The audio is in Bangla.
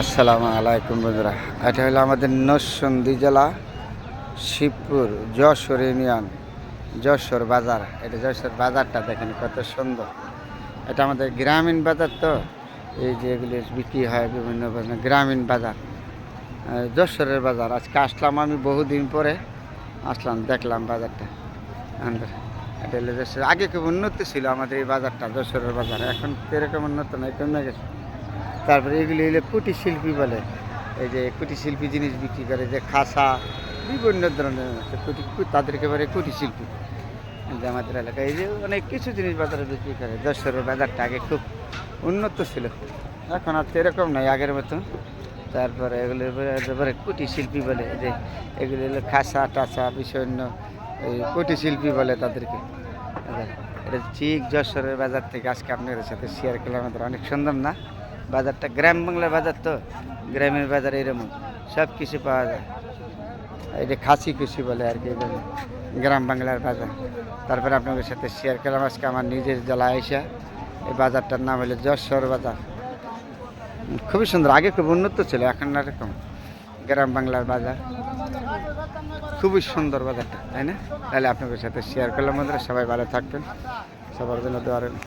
আসসালামু আলাইকুম বন্ধুরা। এটা হলো আমাদের নরসন্দী জেলা, শিবপুর, যশোর ইউনিয়ন, যশোর বাজার। এটা যশোর বাজারটা দেখেন কত সুন্দর। এটা আমাদের গ্রামীণ বাজার তো, এই যে এগুলি বিক্রি হয় বিভিন্ন গ্রামীণ বাজার যশোরের বাজার। আজকে আসলাম আমি বহুদিন পরে, আসলাম, দেখলাম বাজারটা। এটা হলো যশোর। আগে খুব উন্নত ছিল আমাদের এই বাজারটা, যশোরের বাজার। এখন এরকম উন্নত নয় কমে গেছে। তারপরে এগুলি হলো কুটির শিল্পী বলে। এই যে কুটির শিল্পী জিনিস বিক্রি করে যে খাসা, বিভিন্ন ধরনের কুটি তাদেরকে বলে কুটির শিল্পী। আমাদের এলাকায় এই যে অনেক কিছু জিনিস বাজারে বিক্রি করে। যশোরের বাজারটা আগে খুব উন্নত ছিল। এখন আর এরকম নয় আগের মতো। তারপরে এগুলো এবারে কুটির শিল্পী বলে। যে এগুলি হলো খাসা, টাসা বিভিন্ন এই কুটির শিল্পী বলে তাদেরকে। এটা ঠিক যশোরের বাজার থেকে আজকে আপনাদের সাথে শেয়ার করলাম। আমাদের অনেক সুন্দর না? বাজারটা গ্রাম বাংলার বাজার তো, গ্রামের বাজার এরকম, সব কিছু পাওয়া যায়। এটা খাসি খুশি বলে আর কি। গ্রাম বাংলার বাজার। তারপরে আপনাদের সাথে শেয়ার করলাম আজকে আমার নিজের জেলা আইসা। এই বাজারটার নাম হলো যশোর বাজার। খুবই সুন্দর, আগে খুব উন্নত ছিল, এখন এরকম গ্রাম বাংলার বাজার। খুবই সুন্দর বাজারটা, তাই না? তাহলে আপনাদের সাথে শেয়ার করলাম বন্ধুরা, সবাই ভালো থাকবেন। সবার জন্য দোয়ার